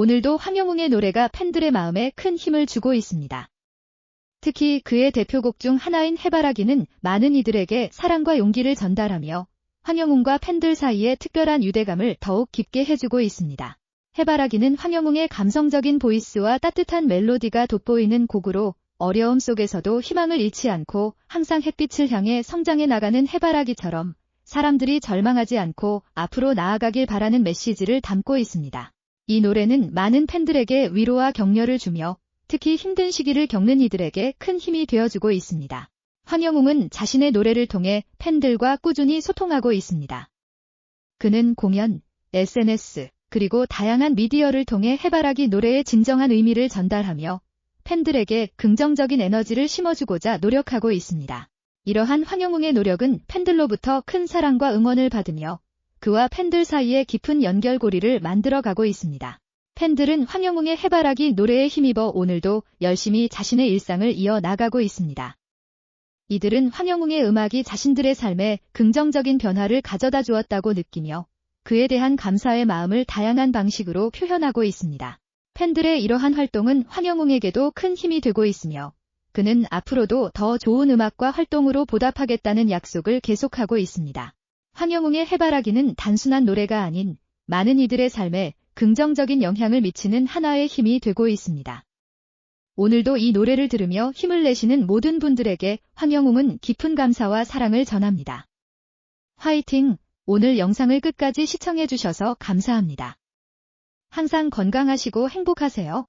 오늘도 황영웅의 노래가 팬들의 마음에 큰 힘을 주고 있습니다. 특히 그의 대표곡 중 하나인 해바라기는 많은 이들에게 사랑과 용기를 전달하며 황영웅과 팬들 사이에 특별한 유대감을 더욱 깊게 해주고 있습니다. 해바라기는 황영웅의 감성적인 보이스와 따뜻한 멜로디가 돋보이는 곡으로 어려움 속에서도 희망을 잃지 않고 항상 햇빛을 향해 성장해 나가는 해바라기처럼 사람들이 절망하지 않고 앞으로 나아가길 바라는 메시지를 담고 있습니다. 이 노래는 많은 팬들에게 위로와 격려를 주며 특히 힘든 시기를 겪는 이들에게 큰 힘이 되어주고 있습니다. 황영웅은 자신의 노래를 통해 팬들과 꾸준히 소통하고 있습니다. 그는 공연, SNS, 그리고 다양한 미디어를 통해 해바라기 노래의 진정한 의미를 전달하며 팬들에게 긍정적인 에너지를 심어주고자 노력하고 있습니다. 이러한 황영웅의 노력은 팬들로부터 큰 사랑과 응원을 받으며 그와 팬들 사이에 깊은 연결고리를 만들어가고 있습니다. 팬들은 황영웅의 해바라기 노래에 힘입어 오늘도 열심히 자신의 일상을 이어나가고 있습니다. 이들은 황영웅의 음악이 자신들의 삶에 긍정적인 변화를 가져다 주었다고 느끼며 그에 대한 감사의 마음을 다양한 방식으로 표현하고 있습니다. 팬들의 이러한 활동은 황영웅에게도 큰 힘이 되고 있으며 그는 앞으로도 더 좋은 음악과 활동으로 보답하겠다는 약속을 계속하고 있습니다. 황영웅의 해바라기는 단순한 노래가 아닌 많은 이들의 삶에 긍정적인 영향을 미치는 하나의 힘이 되고 있습니다. 오늘도 이 노래를 들으며 힘을 내시는 모든 분들에게 황영웅은 깊은 감사와 사랑을 전합니다. 화이팅! 오늘 영상을 끝까지 시청해주셔서 감사합니다. 항상 건강하시고 행복하세요.